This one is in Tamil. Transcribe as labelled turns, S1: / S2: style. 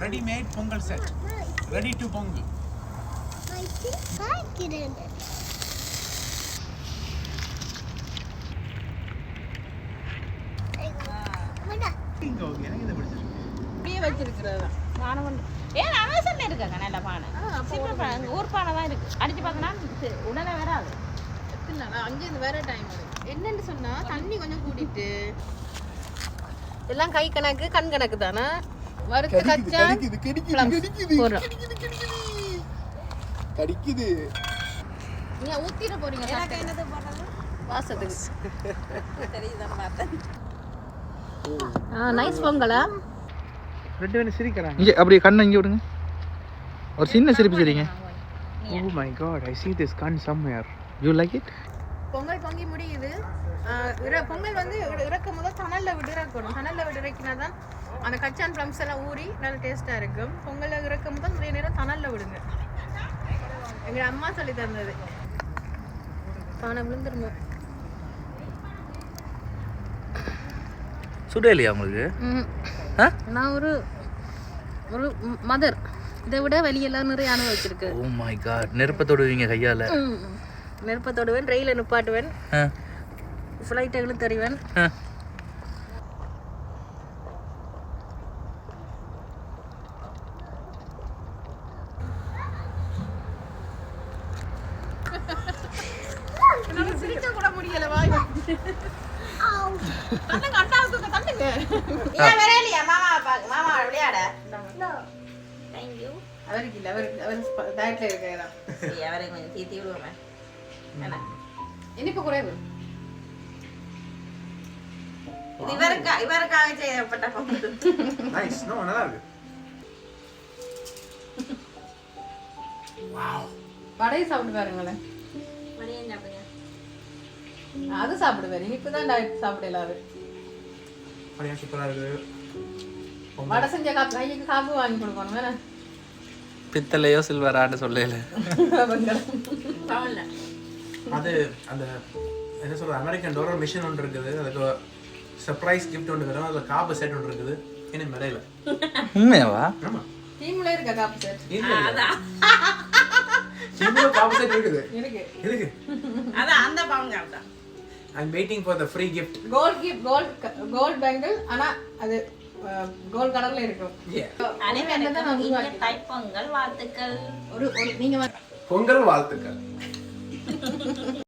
S1: Ready made Pongal set ready to பொங்கு இங்க ஓகே எனக்கு இதை பிடிச்சிருக்கு.
S2: அப்படியே வச்சிருக்கிறது.
S3: கொண்டு ஏன் அமேசான்ல இருக்காங்க நல்ல பானை. சின்ன பானை அங்க ஊர் பானை தான் இருக்கு. அடிச்சு பார்த்தோன்னா உடனே வராது
S2: அங்கேருந்து வேற டைம் என்னன்னு சொன்னா தண்ணி கொஞ்சம் கூட்டிட்டு. எல்லாம் கை கணக்கு கண் கணக்கு தானே? வறுத்து கச்சா
S1: கடிக்குது
S2: நீங்க ஊத்திட போறீங்க
S3: என்னது போடுறது?
S2: வாசத்துக்கு.
S3: தெரியுதான் பார்த்தேன்.
S2: ஆ நைஸ் பொங்கலா?
S1: ரெண்டு பேரும் சிரிக்கிறாங்க.
S4: இங்கே அப்படியே கண்ணை இங்கே விடுங்க. ஒரு சின்ன சிரிப்பு சிரிங்க.
S1: ஓ my god I see this gun somewhere. You like it?
S2: Pongal பொங்கி முடியுது. பொங்கல் வந்து இற- இறக்கும் போது தணல்ல விட்டு இறக்கணும் தணல்ல விட்டு இறக்கினா தான் அந்த கச்சான் ப்ளம்ஸ் எல்லாம் ஊறி நல்ல டேஸ்டா இருக்கும். பொங்கல் இறக்கும் போது நிறைய நேரம் தணல்ல விடுங்க. எங்க அம்மா சொல்லி தந்தது. பானை விழுந்துருங்க.
S4: சுட இல்லையா உங்களுக்கு?
S2: நான் ஒரு ஒரு மதர் இதை விட வெளியெல்லாம் நிறைய அனுபவிச்சிருக்கு
S4: ஓ மை காட் நெருப்பை தொடுவீங்க கையால்?
S2: நெருப்பை தொடுவேன் ரயிலை நிப்பாட்டுவேன். ஃப்ளைட்டை இழுத்தறிவேன்
S4: ஆ.
S2: சிரிக்க கூட முடியல வாய். தண்ணுங்க தண்ணுங்க இல்லை அவருக்கு அவர் டயட்ல இருக்கிறதா
S3: சரி அவரை கொஞ்சம் தீத்தி விடுவோமே. என்ன
S2: இனிப்பு குறைவு
S3: இது இவருக்கா இவருக்காக செய்யப்பட்ட
S1: நைஸ் நோ நல்லா இருக்கு.
S2: வடையை சாப்பிட்டு பாருங்களேன்.
S3: மணியன் சாப்பிடுங்க.
S2: அது சாப்பிடுவார் இனிப்பு தான் டயட் சாப்பிடல அவர்
S1: பழைய சூப்பரா இருக்கு.
S2: வடை செஞ்ச காப்பு கைக்கு காப்பு வாங்கி கொடுக்கணும். வேணா.
S4: பித்தளையோ சில்வரான்னு சொல்லல.
S1: அது அந்த என்ன சொல்றது அமெரிக்கன் டோரர் மிஷின் ஒன்று இருக்குது. அதுக்கு சர்ப்ரைஸ் கிஃப்ட் ஒன்று வரும் அதில் காப்பு செட் ஒன்று இருக்குது. இன்னும் விரையில
S4: உண்மையாவா?
S1: ஆமா.
S2: டீம்ல இருக்க காப்பு சார்
S1: சிம்பிள் காப்பு செட் இருக்குது.
S2: இருக்கு.
S1: இருக்கு.
S3: அதான் அந்த பவுன் தான்.
S1: I am waiting for the free gift
S2: gold gift gold gold bangle ஆனா அது கோல்ட் கலர்ல இருக்கும்.
S3: அனைவருக்கும் தைப்பொங்கல் வாழ்த்துக்கள்.
S2: ஒரு ஒரு நீங்க
S1: பொங்கல் வாழ்த்துக்கள்.